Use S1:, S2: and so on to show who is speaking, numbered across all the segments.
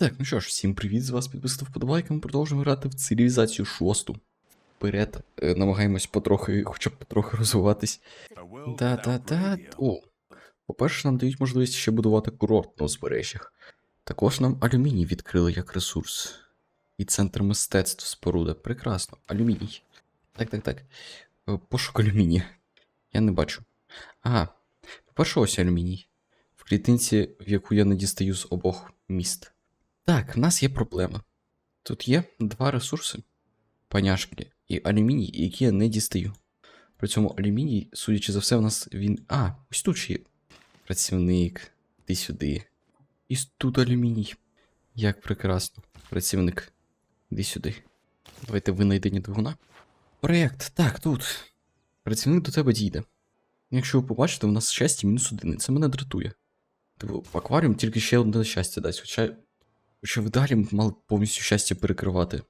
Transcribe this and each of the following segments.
S1: Так, ну що ж, всім привіт, з вас підписав вподобайки, ми продовжуємо грати в цивілізацію шосту. Вперед, е, намагаємось потрохи, хоча б потрохи розвиватись. Да-да-да. О, по-перше, нам дають можливість ще будувати курорт на узбережжях. Також нам алюміній відкрили як ресурс. І центр мистецтв споруда. Прекрасно. Алюміній. Так, так, так. Е, Пошук алюмінія. Я не бачу. Ага. По-перше, ось алюміній. В клітинці, в яку я не дістаю з обох міст. Так, в нас є проблема. Тут є два ресурси: паняшки і алюміній, які я не дістаю. При цьому алюміній, судячи за все, у нас він. А, ось тут ще є працівник. Ти сюди. І тут алюміній. Як прекрасно. Працівник. Іди сюди. Давайте винайдені двигуна. Проєкт, так, тут. Працівник до тебе дійде. Якщо ви побачите, у нас щастя мінус один, це мене дратує. Типу, акваріум тільки ще одне щастя дасть, хоча. Хоча в далі мали повністю щастя перекривати.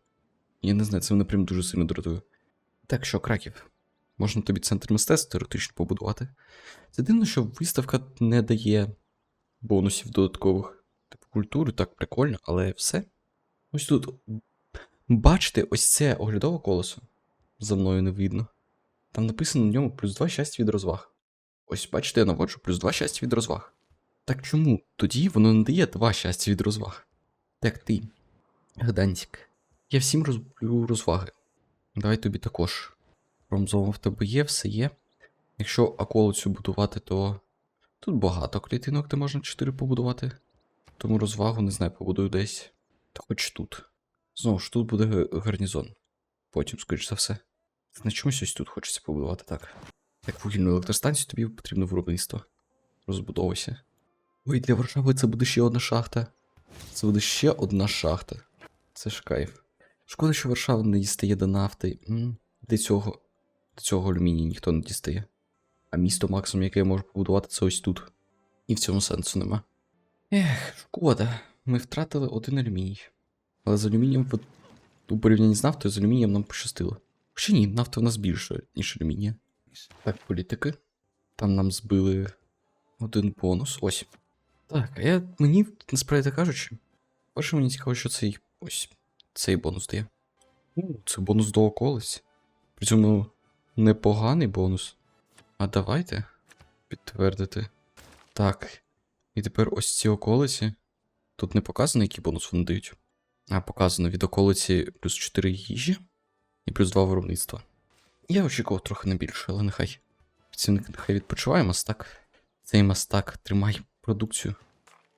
S1: Я не знаю, це мене прям дуже сильно дратує. Так що, краків, можна тобі центр мистецтв теоретично побудувати. Це дивно, що виставка не дає бонусів додаткових. Типу культури, так прикольно, але все. Ось тут. Бачите, ось це оглядове колесо. За мною не видно. Там написано на ньому плюс 2 щастя від розваг. Ось бачите, я наводжу плюс 2 щастя від розваг. Так чому? Тоді воно не дає 2 щастя від розваг. Так ти, Гданцік. Я всім розблю розваги. Давай тобі також. Промзома в тебе є, все є. Якщо околицю будувати, то тут багато клітинок, де можна 4 побудувати. Тому розвагу, не знаю, побудую десь. Та хоч тут. Знову ж тут буде гарнізон. Потім, скоріш за все. На чомусь ось тут хочеться побудувати, так. Так, вугільну електростанцію тобі потрібно виробництво. Розбудовуйся. Ой, для Варшави це буде ще одна шахта. Це буде ще одна шахта. Це ж кайф. Шкода, що Варшава не дістає до нафти. До цього. До цього алюмінію ніхто не дістає. А місто максимум, яке я можу побудувати, це ось тут. І в цьому сенсу нема. Ех, шкода. Ми втратили один алюміній. Але з алюмінієм у порівнянні з нафтою, з алюмінієм нам пощастило. Хоча ні, нафта в нас більше, ніж алюмінія. Так, політики. Там нам збили один бонус. Ось. Так, а я мені, насправді кажучи, перше мені цікаво, що цей ось цей бонус дає. У, це бонус до околиць. При цьому непоганий бонус. А давайте підтвердити. Так. І тепер ось ці околиці. Тут не показано, який бонус вони дають. А показано від околиці плюс 4 їжі і плюс 2 виробництва. Я очікував трохи не більше, але нехай. Працівник нехай відпочиває мастак. Цей мастак тримай продукцію.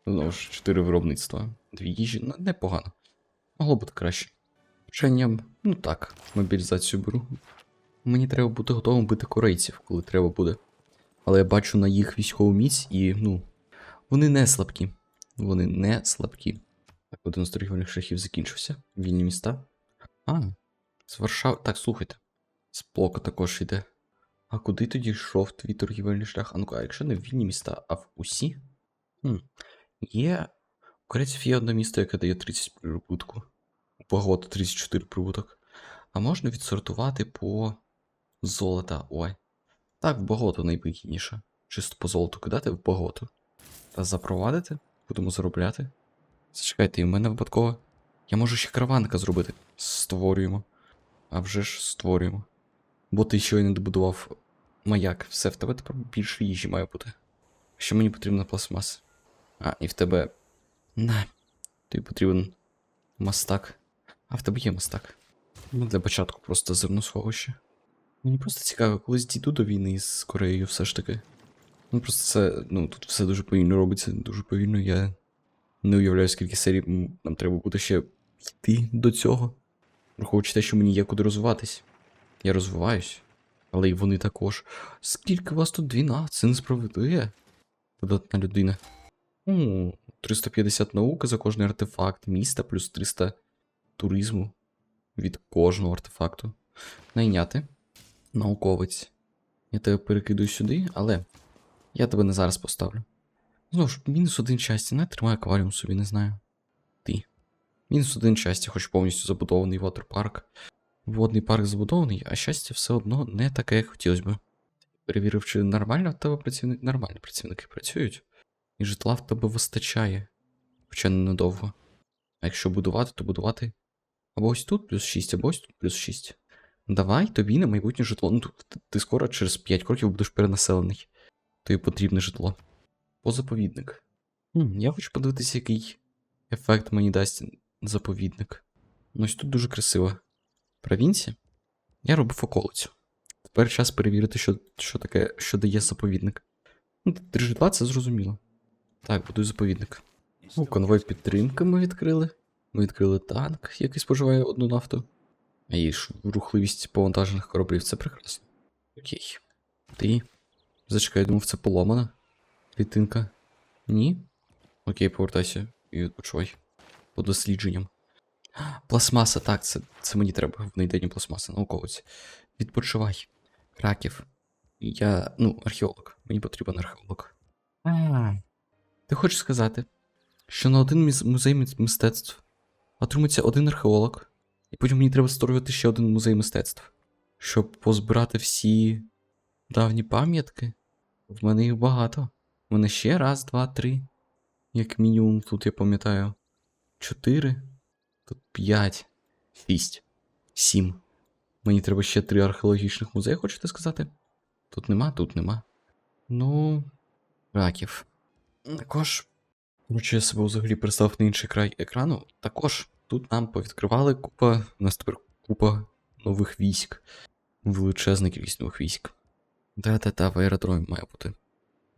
S1: Знову ж 4 виробництва. Дві їжі. Ну, непогано. Могло бути краще. Вченням, ну так, мобілізацію беру. Мені треба бути готовим бити корейців, коли треба буде. Але я бачу на їх військову міць і, ну, вони не слабкі. Вони не слабкі. Так, один з торгівельних шляхів закінчився. Вільні міста. А, з Варшави. Так, слухайте. З Блока також йде. А куди тоді йшов твій торгівельний шлях? А ну-ка, а якщо не в вільні міста, а в усі? Є. У корейців є одне місто, яке дає 30 прибутку. У Багато 34 прибуток. А можна відсортувати по золота. Ой. Так, в Багото найвигідніше. Чисто по золоту кидати в Багото. Та запровадити? Будемо заробляти. Зачекайте, і в мене випадково. Я можу ще караванника зробити. Створюємо. А вже ж створюємо. Бо ти ще й не добудував маяк. Все, в тебе тепер більше їжі має бути. Що мені потрібна пластмас? А, і в тебе. На. Тобі потрібен мастак. А в тебе є мастак. Ну, для початку просто зерно сховище. Мені просто цікаво, колись дійду до війни з Кореєю все ж таки. Ну просто це, ну, тут все дуже повільно робиться, дуже повільно. Я не уявляю, скільки серій нам треба буде ще йти до цього. Враховуючи те, що мені є куди розвиватись. Я розвиваюсь, але й вони також. Скільки вас тут 12? Це несправедливе. Додатна людина. У, 350 науки за кожний артефакт міста, плюс 300 туризму від кожного артефакту. Найняти. Науковець. Я тебе перекидую сюди, але я тебе не зараз поставлю. Знову ж, мінус один часті, не тримай акваріум собі, не знаю. Ти. Мінус один часті, хоч повністю забудований ватерпарк. Водний парк забудований, а щастя все одно не таке, як хотілося б. Перевірив, чи нормально в тебе працівники. Нормально працівники працюють. І житла в тебе вистачає. Хоча ненадовго. А якщо будувати, то будувати. Або ось тут плюс 6, або ось тут плюс 6. Давай тобі на майбутнє житло. Ну, ти- скоро через 5 кроків будеш перенаселений. Тобі потрібне житло. Позаповідник. Хм, я хочу подивитися, який ефект мені дасть заповідник. Ну, ось тут дуже красиво. Провінція. Я робив околицю. Тепер час перевірити, що, що таке, що дає заповідник. Ну, три житла це зрозуміло. Так, будую заповідник. Ну, конвой підтримки ми відкрили. Ми відкрили танк, який споживає одну нафту. А і ж рухливість повантажених кораблів це прекрасно. Окей. Ти. Зачекай, я думав, це поломана. Клітинка. Ні? Окей, повертайся і відпочивай. По дослідженням. Пластмаса, так, це, це мені треба в найденні пластмаса, науковець. Відпочивай. Краків. Я, ну, археолог. Мені потрібен археолог. А. Ти хочеш сказати, що на один музей мистецтв отримується один археолог, і потім мені треба створювати ще один музей мистецтв, щоб позбирати всі давні пам'ятки. В мене їх багато. В мене ще раз, два, три. Як мінімум, тут я пам'ятаю. Чотири. Тут п'ять. Шість. Сім. Мені треба ще три археологічних музеї, хочете сказати? Тут нема, тут нема. Ну. Раків. Також. Коротше, я себе взагалі перестав на інший край екрану. Також тут нам повідкривали купа. У нас тепер купа нових військ. Величезна кількість нових військ. Та-та-та, в аеродромі має бути.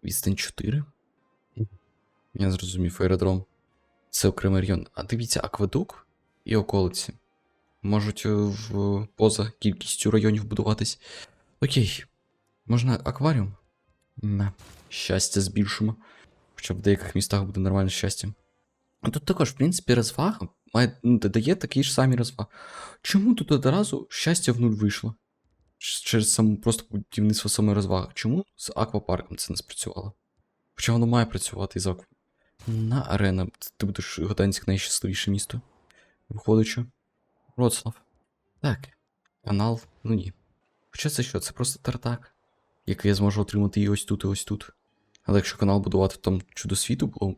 S1: Відстань 4. Я зрозумів, аеродром. Це окремий район. А дивіться, акведук і околиці можуть е, в поза кількістю районів будуватись. Окей. Можна акваріум? На. Щастя збільшимо. Хоча в деяких містах буде нормальне щастя. Тут також, в принципі, розвага має, ну, додає такі ж самі розваги. Чому тут одразу щастя в нуль вийшло? Через саму просто будівництво самої розваги. Чому з аквапарком це не спрацювало? Хоча воно має працювати із аква. На арена. Ти будеш Гданськ найщасливіше місто. Виходячи. Вроцлав. Так. Канал, ну ні. Хоча це що? Це просто тартак, який я зможу отримати і ось тут, і ось тут. Але якщо канал будувати, там чудо світу було.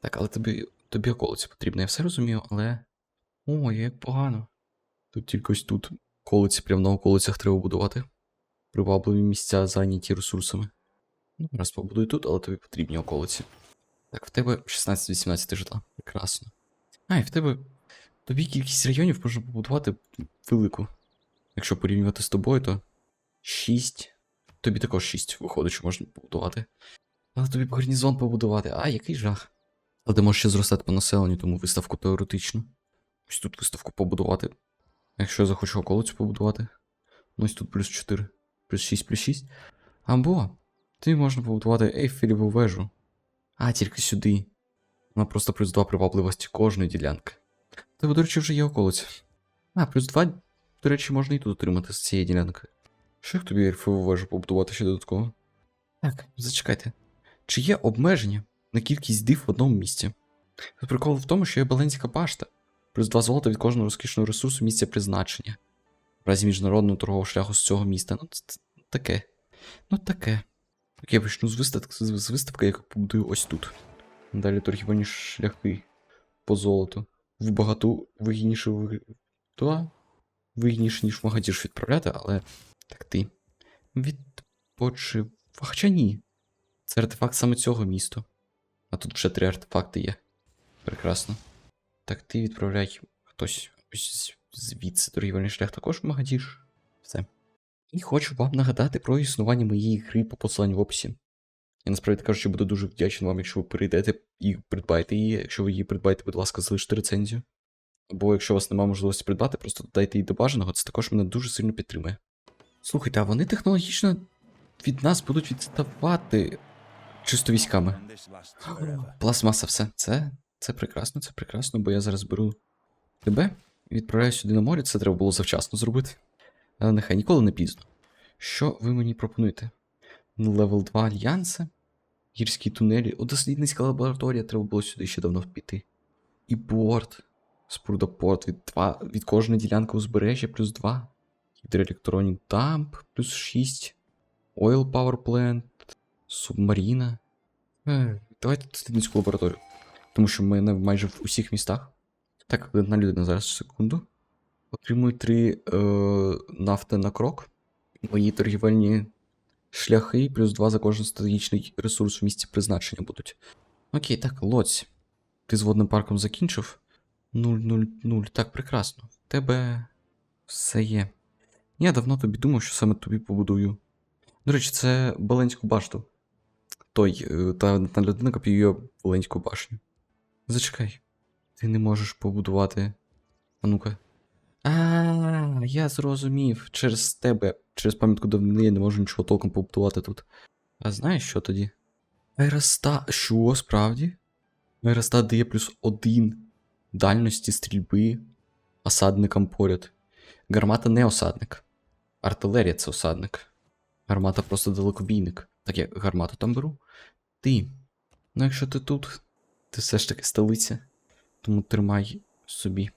S1: Так, але тобі, тобі околиці потрібно, я все розумію, але. Ой, як погано. Тут тільки ось тут околиці, прямо на околицях треба будувати. Привабливі місця зайняті ресурсами. Ну, раз побудуй тут, але тобі потрібні околиці. Так, в тебе 16-18 житла. Прекрасно. А, і в тебе. Тобі кількість районів можна побудувати велику. Якщо порівнювати з тобою, то 6. Тобі також 6 виходить, що можна побудувати. Але тобі б гарнізон побудувати. А, який жах. Але ти можеш ще зростати по населенню, тому виставку теоретично. Ось тут виставку побудувати. Якщо я захочу околицю побудувати. Ну ось тут плюс 4, плюс 6, плюс 6. Або тобі можна побудувати Ейфелеву вежу. А, тільки сюди. Вона просто плюс 2 привабливості кожної ділянки. Тебе, до речі, вже є околиця. А, плюс 2, до речі, можна і тут отримати з цієї ділянки. Що як тобі ельфову вежу побудувати ще додатково? Так, зачекайте. Чи є обмеження на кількість див в одному місці? Прикол в тому, що є Баленська башта, плюс 2 золота від кожного розкішного ресурсу місця призначення. В разі міжнародного торгового шляху з цього міста. Ну, це, таке. Ну, таке. Окей, почну з виставки, з, виставки, яку побудую ось тут. Далі торгівельні шляхи по золоту. В багату вигідніше ви... Та, вигідніше, ніж в Магадіж відправляти, але так ти. Відпочив. Хоча ні. Це артефакт саме цього міста. А тут вже три артефакти є. Прекрасно. Так ти відправляй хтось ось звідси торгівельний шлях також в Магадіж. Все. І хочу вам нагадати про існування моєї гри по посиланню в описі. Я насправді кажучи, буду дуже вдячний вам, якщо ви перейдете і придбаєте її. Якщо ви її придбаєте, будь ласка, залиште рецензію. Або якщо у вас немає можливості придбати, просто додайте її до бажаного, це також мене дуже сильно підтримує. Слухайте, а вони технологічно від нас будуть відставати чисто військами. Пластмаса, все. Це, це прекрасно, це прекрасно, бо я зараз беру тебе і відправляю сюди на море. Це треба було завчасно зробити. Але нехай ніколи не пізно. Що ви мені пропонуєте? Левел 2 альянси, гірські тунелі, о, дослідницька лабораторія, треба було сюди ще давно піти. І порт. Спрудопорт від 2, від кожної ділянки узбережжя плюс 2. Гідроелектронік дамп плюс 6. Oil Power Plant, Субмаріна. Е, давайте дослідницьку лабораторію. Тому що мене майже в усіх містах Так, одна людина зараз секунду. Отримую три е, нафти на крок. Мої торгівельні шляхи, плюс два за кожен стратегічний ресурс в місці призначення будуть. Окей, так, лоць. Ти з водним парком закінчив? 000. Так, прекрасно. В тебе все є. Я давно тобі думав, що саме тобі побудую. До речі, це Баленську башту. Той, е, та, та людина копіює Баленську башню. Зачекай. Ти не можеш побудувати. А ну-ка. А, я зрозумів. Через тебе, через пам'ятку давнини я не можу нічого толком побудувати тут. А знаєш що тоді? Аероста. Що, справді? Аероста дає плюс один дальності стрільби осадникам поряд. Гармата не осадник. Артилерія це осадник. Гармата просто далекобійник. Так я гармату там беру. Ти. Ну якщо ти тут, ти все ж таки столиця. Тому тримай собі.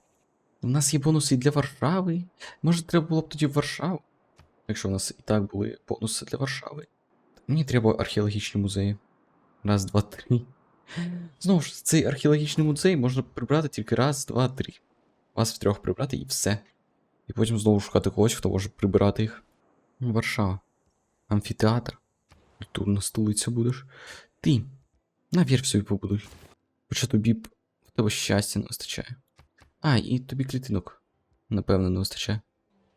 S1: У нас є бонуси і для Варшави. Може, треба було б тоді в Варшаву? Якщо у нас і так були бонуси для Варшави. Мені треба археологічні музеї. Раз, два, три. Знову ж, цей археологічний музей можна прибрати тільки раз, два, три. Вас втрьох прибрати і все. І потім знову шукати когось, хто може прибирати їх. Варшава. Амфітеатр. Культурна столиця будеш. Ти. Навір собі побудуй. Хоча тобі б в тебе щастя не вистачає. А, і тобі клітинок. Напевно, не вистачає.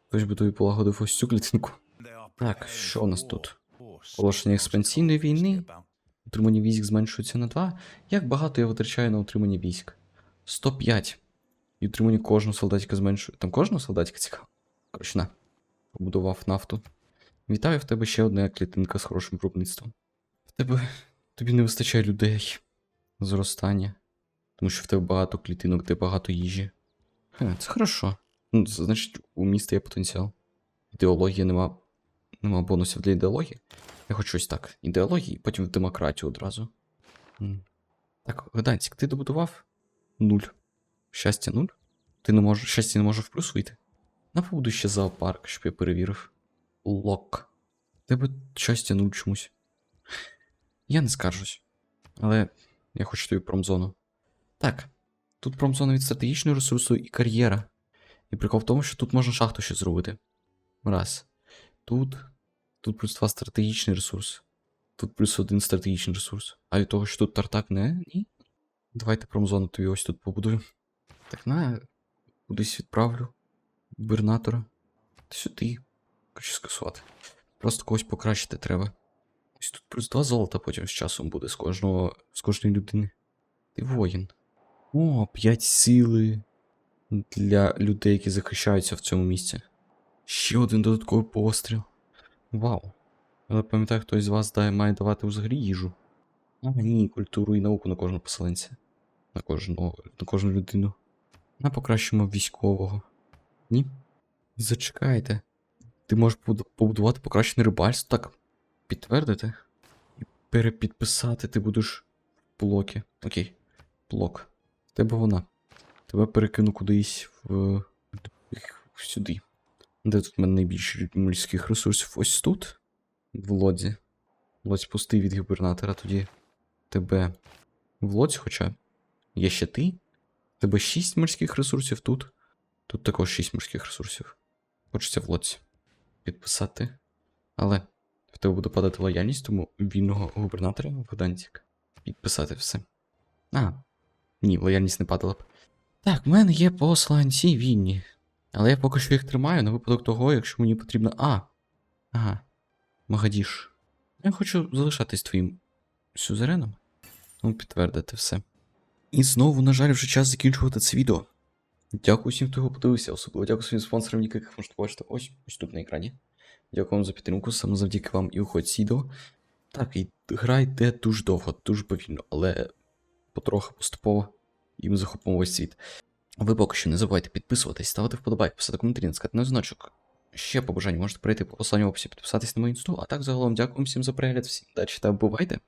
S1: Хтось би тобі полагодив ось цю клітинку.
S2: Так, що у нас тут?
S1: Оголошення експансійної війни. Утримання військ зменшується на 2. Як багато я витрачаю на утримання військ? 105. І утримання кожного солдатика зменшує. Там кожного солдатика цікаво. Коротше, на. Побудував нафту. Вітаю в тебе ще одна клітинка з хорошим виробництвом. В тебе. Тобі не вистачає людей. Зростання. Тому що в тебе багато клітинок, де багато їжі. Хе, це хорошо. Ну, це значить, у міста є потенціал. Ідеологія нема. Нема бонусів для ідеології. Я хочу ось так. Ідеології, потім в демократію одразу. Так, Гданськ, ти добудував? Нуль. Щастя, нуль? Ти не можеш. Щастя не може в плюс вийти? На побуду ще зоопарк, щоб я перевірив. Лок. Тебе щастя нуль чомусь. Я не скаржусь. Але я хочу тобі промзону. Так. Тут промзона від стратегічного ресурсу і кар'єра. І прикол в тому, що тут можна шахту ще зробити. Раз. Тут. Тут плюс два стратегічний ресурс. Тут плюс один стратегічний ресурс. А від того, що тут тартак не. Ні. Давайте промзону тобі ось тут побудую. Так на. Кудись відправлю. Губернатора. Сюди. Хочу скасувати. Просто когось покращити треба. Ось тут плюс два золота потім з часом буде з кожного. з кожної людини. Ти воїн. О, 5 сили для людей, які захищаються в цьому місці. Ще один додатковий постріл. Вау. Але пам'ятаю, хтось з вас дає, має давати взагалі їжу. А, ні, культуру і науку на кожного поселенця. На кожного, на кожну людину. На покращимо військового. Ні? Зачекайте. Ти можеш побудувати покращене рибальство, так підтвердити. І перепідписати ти будеш в блоки. Окей. Блок. Тебе вона. Тебе перекину кудись в. сюди. Де тут в мене найбільше людських ресурсів? Ось тут. В лодзі. Лодзь пустий від губернатора, тоді тебе в лодзі, хоча є ще ти. Тебе 6 морських ресурсів тут. Тут також 6 морських ресурсів. Хочеться в лодзі. Підписати. Але в тебе буде падати лояльність, тому вільного губернатора в Гданцік. Підписати все. А, ні, лояльність не падала б. Так, в мене є посланці вільні. Але я поки що їх тримаю на випадок того, якщо мені потрібно. А. Ага. Магадіш. Я хочу залишатись твоїм сюзереном. Ну, підтвердити все. І знову, на жаль, вже час закінчувати це відео. Дякую всім, хто його подивився, особливо дякую своїм спонсорам, яких можете побачити ось ось тут на екрані. Дякую вам за підтримку, саме завдяки вам і уходить з відео. Так, і гра йде дуже довго, дуже повільно, але потроху поступово і ми захопимо весь світ. Ви поки що не забувайте підписуватись, ставити вподобайки, писати коментарі, натискати на значок. Ще по бажанню можете перейти по посланню в описі, підписатись на мою інсту, а так загалом дякую всім за перегляд, всім удачі та бувайте!